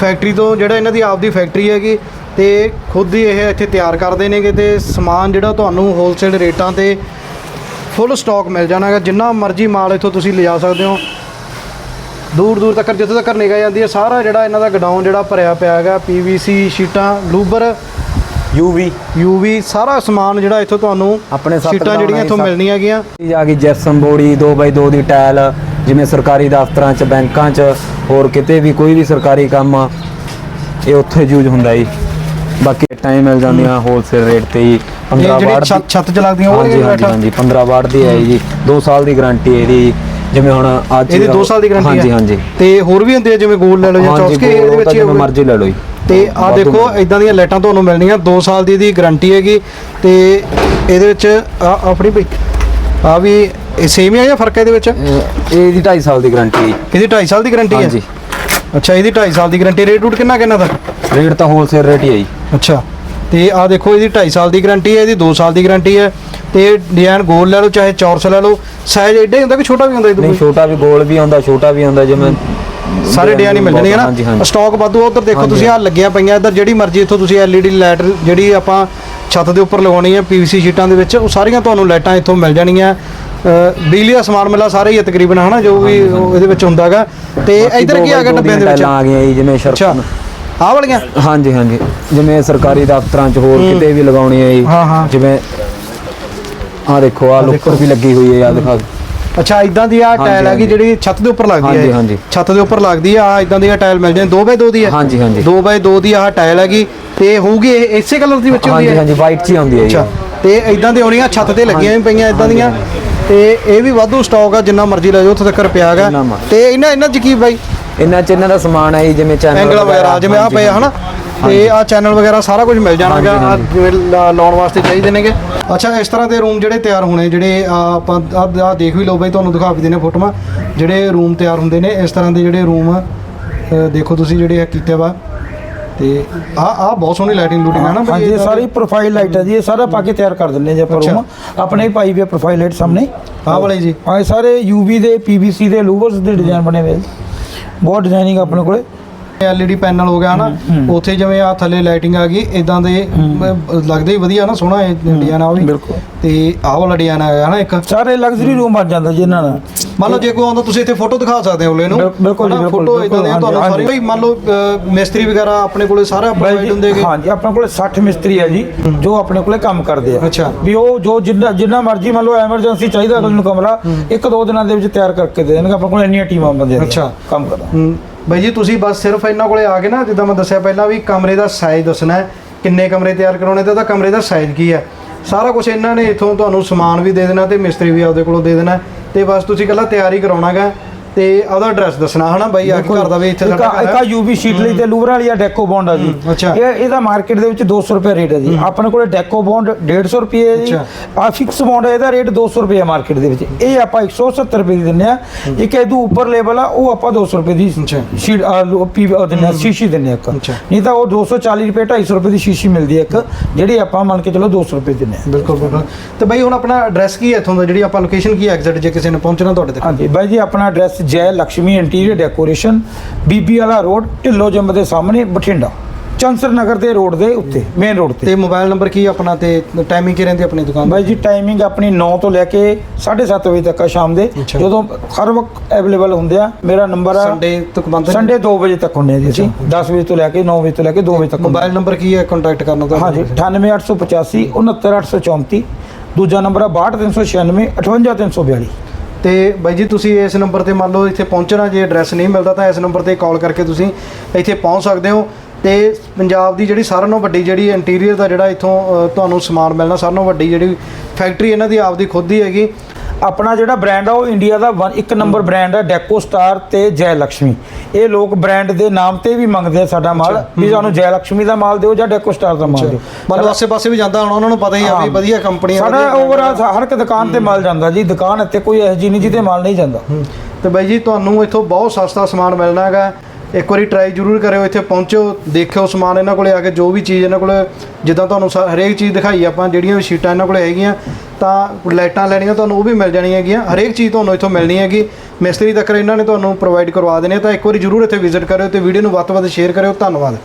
ਫੈਕਟਰੀ ਤੋਂ ਜਿਹੜਾ ਇਹਨਾਂ ਦੀ ਆਪਦੀ ਫੈਕਟਰੀ ਹੈਗੀ ਤੇ ਖੁਦ ਹੀ ਇਹ ਇੱਥੇ ਤਿਆਰ ਕਰਦੇ ਨੇਗੇ ਤੇ ਸਮਾਨ ਜਿਹੜਾ ਤੁਹਾਨੂੰ ਹੋਲਸੇਲ ਰੇਟਾਂ ਤੇ ਫੁੱਲ ਸਟਾਕ ਮਿਲ ਜਾਣਾਗਾ ਜਿੰਨਾ ਮਰਜ਼ੀ ਮਾਲ ਇੱਥੋਂ ਤੁਸੀਂ ਲਿਜਾ ਸਕਦੇ ਹੋ। ਦੂਰ ਦੂਰ ਤੱਕ ਜਿੱਥੇ ਤੱਕ ਨਿਗਾਹ ਜਾਂਦੀ ਹੈ ਸਾਰਾ ਜਿਹੜਾ ਇਹਨਾਂ ਦਾ ਗਡਾਊਨ ਜਿਹੜਾ ਭਰਿਆ ਪਿਆ ਹੈਗਾ ਪੀਵੀਸੀ ਸ਼ੀਟਾਂ ਲੂਬਰ UV ਯੂਵੀ ਸਾਰਾ ਸਮਾਨ ਜਿਹੜਾ ਇੱਥੋਂ ਤੁਹਾਨੂੰ ਆਪਣੇ ਸੱਤ ਸ਼ੀਟਾਂ ਜਿਹੜੀਆਂ ਇੱਥੋਂ ਮਿਲਣੀਆਂ ਹੈਗੀਆਂ। ਆ ਗਈ ਜੈਪਸਨ ਬੋੜੀ 2x2 ਦੀ ਟਾਇਲ ਜਿਵੇਂ ਸਰਕਾਰੀ ਦਫ਼ਤਰਾਂ 'ਚ ਬੈਂਕਾਂ 'ਚ ਹੋਰ ਕਿਤੇ ਵੀ ਕੋਈ ਵੀ ਸਰਕਾਰੀ ਕੰਮ ਆ ਇਹ ਉੱਥੇ ਯੂਜ਼ ਹੁੰਦਾ ਜੀ। ਬਾਕੀ ਟਾਈਮ ਮਿਲ ਜਾਂਦੀਆਂ ਹੋਲਸੇਲ ਰੇਟ ਤੇ ਜੀ। 15 ਜਿਹੜੀ ਵਾਟ ਛੱਤ ਛੱਤ ਚ ਲੱਗਦੀਆਂ ਉਹ ਹਾਂਜੀ ਹਾਂਜੀ 15 ਵਾਟ ਦੀ ਹੈ ਜੀ। 2 ਸਾਲ ਦੀ ਗਾਰੰਟੀ ਹੈ ਇਹਦੀ ਜਿਵੇਂ ਹੁਣ ਅੱਜ ਇਹਦੀ 2 ਸਾਲ ਦੀ ਗਾਰੰਟੀ ਹਾਂਜੀ ਹੈ? ਹਾਂਜੀ। ਤੇ ਹੋਰ ਵੀ ਹੁੰਦੇ ਆ ਜਿਵੇਂ ਗੋਲ ਲੈ ਲਓ ਜਾਂ ਹਾਂਜੀ, ਚੌਸਕੇ ਇਹਦੇ ਵਿੱਚ ਜਿਵੇਂ। ਮਰਜ਼ੀ ਲੈ ਲਓ ਜੀ। ਤੇ ਆ ਦੇਖੋ। ਇਦਾਂ ਦੀਆਂ ਲਾਈਟਾਂ ਤੁਹਾਨੂੰ ਮਿਲਣੀਆਂ 2 ਸਾਲ ਦੀ ਦੀ ਗਾਰੰਟੀ ਹੈਗੀ। ਤੇ ਇਹਦੇ ਵਿੱਚ ਆ ਆਪਣੀ ਬਈ ਆ ਵੀ ਇਹ ਸੇਮ ਹੀ ਆ ਜਾਂ ਫ਼ਰਕ ਹੈ ਇਹਦੇ ਵਿੱਚ? ਇਹ ਇਹਦੀ 2.5 ਸਾਲ ਦੀ ਗਾਰੰਟੀ ਹੈ ਇਹਦੀ 2.5 ਸਾਲ ਦੀ ਗਾਰੰਟੀ ਹੈ? ਹਾਂਜੀ। ਅੱਛਾ ਇਹਦੀ 2.5 ਸਾਲ ਦੀ ਗਾਰੰਟੀ ਰੇਟ ਰੂਟ ਕਿੰਨਾ ਕਿੰਨਾ ਦਾ? ਰੇਟ ਤਾਂ ਹੋਲਸੇਲ ਰੇਟ ਹੀ ਹੈ ਜੀ। ਅੱਛਾ ਤੇ ਆ ਦੇਖੋ ਇਹਦੀ 2.5 ਸਾਲ ਦੀ ਗਾਰੰਟੀ ਹੈ ਇਹਦੀ 2 ਸਾਲ ਦੀ ਗਾਰੰਟੀ ਹੈ। ਤੇ ਡਿਜ਼ਾਈਨ ਗੋਲ ਲੈ ਲਓ ਚਾਹੇ ਚੌਰਸ ਲੈ ਲਓ ਸਾਈਜ਼ ਐਡਾ ਹੀ ਹੁੰਦਾ ਕਿ ਛੋਟਾ ਵੀ ਹੁੰਦਾ ਨਹੀਂ ਇਹ ਛੋਟਾ ਵੀ ਗੋਲ ਵੀ ਆਉਂਦਾ ਛੋਟਾ ਵੀ ਆਉਂਦਾ ਜਿਵੇਂ ਸਾਰੇ ਡਿਜ਼ਾਈਨ ਹੀ ਮਿਲ ਜਾਣਗੇ ਨਾ ਸਟਾਕ ਵਾਧੂ ਉਧਰ ਦੇਖੋ। ਤੁਸੀਂ ਆ ਲੱਗੀਆਂ ਪਈਆਂ ਇੱਧਰ ਜਿਹੜੀ ਮਰਜ਼ੀ ਇੱਥੋਂ ਤੁਸੀਂ LED ਲਾਈਟ ਜਿਹੜੀ ਆਪਾਂ ਛੱਤ ਦੇ ਉੱਪਰ ਲਗਾਉਣੀ ਹੈ PVC ਸ਼ੀਟਾਂ ਦੇ ਵਿੱਚ ਉਹ ਸਾਰੀਆਂ ਤੁਹਾਨੂੰ ਲਾਈਟਾਂ ਇੱਥੋਂ ਮਿਲ ਜਾਣਗੀਆਂ ਅ, ਬਿਜਲੀ ਦਾ ਸਮਾਨ ਮਿਲਾ ਸਾਰੇ ਹੀ ਆ ਤਕਰੀਬਨ ਹਨਾ ਜੋ ਵੀ ਇਹਦੇ ਵਿੱਚ ਹੁੰਦਾਗਾ ਤੇ ਇੱਧਰ ਕੀ ਆ ਗਿਆ ਦੋ ਡੱਬਿਆਂ ਦੇ ਦੀਆਂ ਵਿੱਚ? ਆ ਗਈਆਂ ਜੀ ਜਿਵੇਂ ਅੱਛਾ ਸ਼ਰਪ ਆਹ ਵਾਲੀਆਂ? ਹਾਂਜੀ ਹਾਂਜੀ। ਜਿਵੇਂ ਸਰਕਾਰੀ ਦਫ਼ਤਰਾਂ 'ਚ ਹੋਰ ਕਿਤੇ ਵੀ ਲਗਾਉਣੀ ਹੈ ਜੀ। ਹਾਂ, ਹਾਂ। ਜਿਵੇਂ ਆਹ ਦੇਖੋ ਆਹ ਲੁੱਕਰ ਵੀ ਲੱਗੀ ਹੋਈ ਹੈ ਆ ਦਿਖਾ ਅੱਛਾ ਇਦਾਂ ਦੀ ਆ ਟਾਇਲ ਹੈਗੀ। ਜਿਹੜੀ ਛੱਤ ਦੇ ਉੱਪਰ ਲੱਗਦੀ ਹੈ। ਹਾਂਜੀ, ਇਹ। ਹਾਂਜੀ। ਛੱਤ ਦੇ ਉੱਪਰ ਲੱਗਦੀ ਆ ਇਦਾਂ ਦੀ ਟਾਇਲ ਮਿਲ ਜਾਂਦੀ 2x2 ਦੀ ਹੈ। ਹਾਂਜੀ, ਹਾਂਜੀ। 2x2 ਦੀ ਆਹ ਟਾਇਲ ਹੈਗੀ ਤੇ ਹੋਊਗੀ ਇਹ ਇਸੇ ਕਲਰ ਦੀ ਵਿੱਚ ਹੁੰਦੀ ਹਾਂਜੀ ਹੈ? ਹਾਂਜੀ ਵਾਈਟ 'ਚ ਹੀ ਆਉਂਦੀ ਹੈ ਜੀ। ਅੱਛਾ ਤੇ ਇਦਾਂ ਦੀ ਆਉਣੀਆਂ ਛੱਤ ਤੇ ਲੱਗੀਆਂ ਵੀ ਪਈਆਂ ਇਦਾਂ ਦੀਆਂ। ਤੇ ਇਹ ਵੀ ਵਾਧੂ ਸਟਾਕ ਆ ਜਿੰਨਾ ਮਰਜ਼ੀ ਲੈ ਜਾਓ ਉੱਥੇ ਤੱਕ ਪਿਆ ਹੈਗਾ। ਜਿੰਨਾ ਮਰਜ਼ੀ। ਤੇ ਇਹਨਾਂ ਇਹਨਾਂ ਚ ਕੀ ਬਾਈ? ਇਹਨਾਂ 'ਚ ਇਹਨਾਂ ਦਾ ਸਮਾਨ ਹੈ ਜੀ ਜਿਵੇਂ ਚੈਨਲ ਐਂਗਲ ਵਗੈਰਾ ਜਿਵੇਂ ਆ ਪਏ ਆ ਹਨਾ? ਤੇ ਆ ਚੈਨਲ ਵਗੈਰਾ ਸਾਰਾ ਕੁਝ ਮਿਲ ਜਾਣਾਗਾ। ਜਿਵੇਂ ਲਾ- ਲਾਉਣ ਵਾਸਤੇ ਚਾਹੀਦੇ ਨੇਗੇ। ਅੱਛਾ ਇਸ ਤਰ੍ਹਾਂ ਦੇ ਰੂਮ ਜਿਹੜੇ ਤਿਆਰ ਹੋਣੇ ਜਿਹੜੇ ਆ ਆਪਾਂ ਆ ਦੇਖ ਵੀ ਲਓ ਬਾਈ ਤੁਹਾਨੂੰ ਦਿਖਾ ਵੀ ਦਿੰਨੇ ਫੋਟੋਆਂ। ਜਿਹੜੇ ਰੂਮ ਤਿਆਰ ਹੁੰਦੇ ਨੇ ਇਸ ਤਰ੍ਹਾਂ ਦੇ ਜਿਹੜੇ ਰੂਮ ਦੇਖੋ ਤੁਸੀਂ ਜਿਹੜੇ ਆ ਕੀਤੇ ਵਾ। ਤੇ ਆ ਆ ਬਹੁਤ ਸੋਹਣੀ ਲਾਈਟਿੰਗ ਲੂਟਿੰਗ ਹੈ ਨਾ ਹਾਂਜੀ ਇਹ ਸਾਰੀ ਪ੍ਰੋਫਾਈਲ ਲਾਈਟ ਹੈ ਜੀ ਇਹ ਸਾਰਾ ਪਾ ਕੇ ਤਿਆਰ ਕਰ ਦਿੰਦੇ ਜੀ ਆਪਾਂ। ਰੂਮ ਆਪਣੇ ਹੀ ਪਾਈ ਵੀ ਪ੍ਰੋਫਾਈਲ ਲਾਈਟ ਸਾਹਮਣੇ। ਆਹ ਵਾਲੇ ਜੀ। ਇਹ ਸਾਰੇ ਯੂਵੀ ਦੇ ਪੀਵੀਸੀ ਦੇ ਲੂਵਰਸ ਦੇ ਡਿਜ਼ਾਈਨ ਬਣੇ ਹੋਏ ਬਹੁਤ ਡਿਜ਼ਾਈਨਿੰਗ ਆਪਣੇ ਕੋਲੇ। ਐਲਈਡੀ ਪੈਨਲ ਹੋ ਗਿਆ ਨਾ ਉੱਥੇ ਜਿਵੇਂ ਆ ਥੱਲੇ ਲਾਈਟਿੰਗ ਆ ਗਈ ਇਦਾਂ ਦੇ ਲੱਗਦੇ ਹੀ ਵਧੀਆ ਨਾ ਸੋਹਣਾ ਇਹ ਡਿਜ਼ਾਈਨ ਆ ਉਹ ਵੀ। ਬਿਲਕੁਲ। ਤੇ ਆਹ ਵਾਲਾ ਡਿਜ਼ਾਈਨ ਆਇਆ ਨਾ ਇੱਕ। ਸਾਰੇ ਲਗਜ਼ਰੀ ਰੂਮ ਬਣ ਜਾਂਦਾ ਜੀ ਇਹਨਾਂ ਨਾਲ ਮੰਨ ਲਓ ਜੇ ਕੋਈ ਆਉਂਦਾ ਤੁਸੀਂ ਇੱਥੇ ਫੋਟੋ ਦਿਖਾ ਸਕਦੇ ਹੋ ਅਗਲੇ ਨੂੰ। ਬਿਲ- ਬਿਲਕੁਲ ਜੀ, ਬਿਲਕੁਲ, ਫੋਟੋ ਇਦਾਂ ਬਿਲਕੁਲ, ਤੁਹਾਨੂੰ ਸਾਰੀ। ਬਈ ਮੰਨ ਲਓ ਮਿਸਤਰੀ ਵਗੈਰਾ ਆਪਣੇ ਕੋਲੇ ਸਾਰਾ ਪ੍ਰੋਵਾਈਡ ਹੁੰਦੇ ਹੈਗੇ ਹਾਂਜੀ ਆਪਣੇ ਕੋਲੇ 60 ਮਿਸਤਰੀ ਹੈ ਜੀ ਜੋ ਆਪਣੇ ਕੋਲੇ ਕੰਮ ਕਰਦੇ ਆ। ਅੱਛਾ। ਵੀ ਉਹ ਜੋ ਜਿੰਨਾ ਜਿੰਨਾ ਮਰਜ਼ੀ ਮੰਨ ਲਓ ਐਮਰਜੈਂਸੀ ਚਾਹੀਦਾ ਅਗਲੇ ਨੂੰ ਕਮਰਾ ਇੱਕ ਦੋ ਦਿਨਾਂ ਦੇ ਵਿੱਚ ਤਿਆਰ ਕਰਕੇ ਦੇ ਦੇਣਗੇ ਆਪਣੇ ਕੋਲ ਇੰਨੀਆਂ ਟੀਮਾਂ ਬੰਦੇ ਅੱਛਾ। ਕੰਮ ਕਰਦਾ ਬਾਈ ਜੀ, ਤੁਸੀਂ ਬਸ ਸਿਰਫ ਇਹਨਾਂ ਕੋਲੇ ਆ ਕੇ ਨਾ, ਜਿੱਦਾਂ ਮੈਂ ਦੱਸਿਆ ਪਹਿਲਾਂ ਵੀ ਕਮਰੇ ਦਾ ਸਾਈਜ਼ ਦੱਸਣਾ ਹੈ, ਕਿੰਨੇ ਕਮਰੇ ਤਿਆਰ ਕਰਾਉਣੇ ਤੇ ਉਹਦਾ ਕਮਰੇ ਦਾ ਸਾਈਜ਼ ਕੀ ਹੈ। ਸਾਰਾ ਕੁਝ ਇਹਨਾਂ ਨੇ ਇਥੋਂ ਤੁਹਾਨੂੰ ਸਮਾਨ ਵੀ ਦੇ ਦੇਣਾ ਤੇ ਮਿਸਤਰੀ ਵੀ ਆਪਦੇ ਕੋਲੋਂ ਦੇ ਦੇਣਾ ਤੇ ਬਸ ਤੁਸੀਂ ਇਕੱਲਾ ਤਿਆਰੀ ਕਰਾਉਣਾਗਾ। ਤੇ ਉਹਦਾ ਐਡਰੈਸ ਦੱਸਣਾ ਹਨਾ ਬਾਈ ਆ ਕੇ ਘਰ ਦਾ ਵੀ ਇੱਥੇ ਸਾਡਾ ਘਰ ਇੱਕ ਹੈ। ਯੂਵੀ ਸ਼ੀਟ ਲਈ ਤੇ ਲੂਵਰ ਵਾਲੀ ਆ ਡੈਕੋ ਬੌਂਡ ਆ ਜੀ। ਹੂੰ, ਅੱਛਾ। ਇਹ ਇਹਦਾ ਮਾਰਕੀਟ ਦੇ ਵਿੱਚ 200 ਰੁਪਏ ਰੇਟ ਹੈ ਜੀ। ਆਪਣੇ ਕੋਲੇ ਡੈਕੋ ਬੌਂਡ 150 ਰੁਪਏ ਹੈ ਜੀ। ਅੱਛਾ। ਆ ਫਿਕਸ ਬੌਂਡ ਇਹਦਾ ਰੇਟ 200 ਰੁਪਏ ਹੈ ਮਾਰਕੀਟ ਦੇ ਵਿੱਚ। ਇਹ ਆਪਾਂ 170 ਰੁਪਏ ਦੀ ਦਿੰਨੇ ਆ। ਇੱਕ ਇਹਦੋਂ ਉੱਪਰ ਲੈਵਲ ਆ ਉਹ ਆਪਾਂ 200 ਰੁਪਏ ਦੀ ਅੱਛਾ। ਸ਼ੀਟ ਆ, ਲੋ- ਪੀ ਉਹ ਦਿੰਨੇ ਆ ਸ਼ੀਸ਼ੀ ਦਿੰਨੇ ਆ ਇੱਕ। ਅੱਛਾ। ਨਹੀਂ ਤਾਂ ਉਹ 240 ਰੁਪਏ 250 ਰੁਪਏ ਦੀ ਸ਼ੀਸ਼ੀ ਮਿਲਦੀ ਹੈ ਇੱਕ ਜਿਹੜੀ ਆਪਾਂ ਮੰਨ ਕੇ ਚਲੋ 200 ਰੁਪਏ ਦਿੰਨੇ ਆ। ਬਿਲਕੁਲ ਬਿਲਕੁਲ। ਤੇ ਬਾਈ ਹੁਣ ਆਪਣਾ ਐਡਰੈਸ ਕੀ ਹੈ ਇੱਥੋਂ ਦਾ? ਜਿਹੜੀ ਆਪਾਂ ਲੋਕੇਸ਼ਨ ਕੀ ਹੈ ਐਗਜ਼ੈਕਟ ਜੇ ਕਿਸੇ ਨੇ ਪਹੁੰਚਣਾ ਤੁਹਾਡੇ ਤੱਕ? ਹਾਂਜੀ ਬਾਈ ਜੀ ਆਪਣਾ ਐਡਰੈਸ ਜੈ ਲక్ష్ਮੀ ਇੰਟੀਰੀਅਰ ਡੈਕੋਰੇਸ਼ਨ ਬੀਬੀ ਵਾਲਾ ਰੋਡ ਢਿੱਲੋ ਜੰਮ ਦੇ ਸਾਹਮਣੇ ਬਠਿੰਡਾ। ਚੰਸਰ ਨਗਰ ਦੇ ਰੋਡ ਦੇ ਉੱਤੇ ਮੇਨ ਰੋਡ ਤੇ। ਤੇ ਮੋਬਾਈਲ ਨੰਬਰ ਕੀ ਆਪਣਾ ਤੇ ਟਾਈਮਿੰਗ ਕੀ ਰਹਿੰਦੀ ਆਪਣੀ ਦੁਕਾਨ ਦੀ? ਬਾਈ ਜੀ ਟਾਈਮਿੰਗ ਆਪਣੀ 9 ਤੋਂ ਲੈ ਕੇ 7:30 ਵਜੇ ਤੱਕ ਆ ਸ਼ਾਮ ਦੇ। ਅੱਛਾ। ਜਦੋਂ ਹਰ ਵਕਤ ਅਵੇਲੇਬਲ ਹੁੰਦੇ ਆ ਮੇਰਾ ਨੰਬਰ ਆ ਸੰਡੇ ਤੱਕ ਬੰਦ ਹੈ ਸੰਡੇ 2 ਵਜੇ ਤੱਕ ਹੁੰਦੇ ਆ ਜੀ ਅਸੀਂ। 10 ਵਜੇ ਤੋਂ ਲੈ ਕੇ 9 ਵਜੇ ਤੋਂ ਲੈ ਕੇ 2 ਵਜੇ ਤੱਕ ਹੁੰਦੇ ਮੋਬਾਈਲ ਨੰਬਰ ਕੀ ਹੈ ਕੰਟੈਕਟ ਕਰਨਾ ਆ। ਹਾਂਜੀ 98885 69834 ਦੂਜਾ ਨੰਬਰ ਆ 62396 58342 ਤੇ ਬਾਈ ਜੀ ਤੁਸੀਂ ਇਸ ਨੰਬਰ ਤੇ ਮੰਨ ਲਓ ਇੱਥੇ ਪਹੁੰਚਣਾ, ਜੇ ਐਡਰੈਸ ਨਹੀਂ ਮਿਲਦਾ ਤਾਂ ਇਸ ਨੰਬਰ ਤੇ ਕਾਲ ਕਰਕੇ ਤੁਸੀਂ ਇੱਥੇ ਪਹੁੰਚ ਸਕਦੇ ਹੋ। ਤੇ ਪੰਜਾਬ ਦੀ ਜਿਹੜੀ ਸਾਰਿਆਂ ਨਾਲੋਂ ਵੱਡੀ ਜਿਹੜੀ ਇੰਟੀਰੀਅਰ ਦਾ ਜਿਹੜਾ ਇੱਥੋਂ ਤੁਹਾਨੂੰ ਸਮਾਨ ਮਿਲਣਾ, ਸਾਰਿਆਂ ਨਾਲੋਂ ਵੱਡੀ ਜਿਹੜੀ ਫੈਕਟਰੀ ਇਹਨਾਂ ਦੀ ਆਪਦੀ ਖੁਦ ਦੀ ਹੈਗੀ। ਆਪਣਾ ਜਿਹੜਾ ਬ੍ਰਾਂਡ ਆ ਉਹ ਇੰਡੀਆ ਦਾ ਇੱਕ ਨੰਬਰ ਬ੍ਰਾਂਡ ਆ ਡੈਕੋ ਸਟਾਰ ਤੇ ਜੈ ਲక్ష్ਮੀ ਇਹ ਲੋਕ ਬ੍ਰਾਂਡ ਦੇ ਨਾਮ ਤੇ ਵੀ ਮੰਗਦੇ ਆ ਸਾਡਾ ਮਾਲ। ਵੀ ਸਾਨੂੰ ਜੈ ਲక్ష్ਮੀ ਦਾ ਮਾਲ ਦਿਓ ਜਾਂ ਡੈਕੋ ਸਟਾਰ ਦਾ ਮਾਲ ਦਿਓ। ਮਤਲਬ ਆਸੇ-ਪਾਸੇ ਵੀ ਜਾਂਦਾ ਹੋਣਾ ਉਹਨਾਂ ਨੂੰ ਪਤਾ ਹੀ ਆ ਵੀ ਵਧੀਆ ਕੰਪਨੀ ਆ। ਸਾਡਾ ਓਵਰਆਲ ਹਰ ਇੱਕ ਦੁਕਾਨ ਤੇ ਮਾਲ ਜਾਂਦਾ ਜੀ। ਦੁਕਾਨ ਇੱਥੇ ਕੋਈ ਇਹੋ ਜੀ ਨਹੀਂ ਜਿਹਦੇ ਮਾਲ ਨਹੀਂ ਜਾਂਦਾ। ਤੇ ਬਾਈ ਜੀ ਤੁਹਾਨੂੰ ਇੱਥੋਂ ਬਹੁਤ ਸਸਤਾ ਸਮਾਨ ਮਿਲਣਾ ਹੈਗਾ। ਇੱਕ ਵਾਰੀ ਟਰਾਈ ਜ਼ਰੂਰ ਕਰਿਓ ਇੱਥੇ ਪਹੁੰਚੋ ਦੇਖਿਓ ਸਮਾਨ ਇਹਨਾਂ ਕੋਲੇ ਆ ਕੇ ਜੋ ਵੀ ਚੀਜ਼ ਇਹਨਾਂ ਕੋਲੇ ਜਿੱਦਾਂ ਤੁਹਾਨੂੰ ਹਰੇਕ ਚੀਜ਼ ਦਿਖਾਈ ਆਪਾਂ ਜਿਹੜੀਆਂ ਵੀ ਸ਼ੀਟਾਂ ਇਹਨਾਂ ਕੋਲੇ ਹੈਗੀਆਂ ਤਾਂ ਲਾਈਟਾਂ ਲੈਣੀਆਂ ਤੁਹਾਨੂੰ ਉਹ ਵੀ ਮਿਲ ਜਾਣੀਆਂ ਹੈਗੀਆਂ। ਹਰੇਕ ਚੀਜ਼ ਤੁਹਾਨੂੰ ਇੱਥੋਂ ਮਿਲਣੀ ਹੈਗੀ। ਮਿਸਤਰੀ ਤੱਕ ਇਹਨਾਂ ਨੇ ਤੁਹਾਨੂੰ ਪ੍ਰੋਵਾਈਡ ਕਰਵਾ ਦੇਣੇ ਤਾਂ ਇੱਕ ਵਾਰੀ ਜ਼ਰੂਰ ਇੱਥੇ ਵਿਜ਼ਿਟ ਕਰਿਓ ਤੇ ਵੀਡੀਓ ਨੂੰ ਵੱਧ ਤੋਂ ਵੱਧ ਸ਼ੇਅਰ ਕਰਿਓ। ਧੰਨਵਾਦ।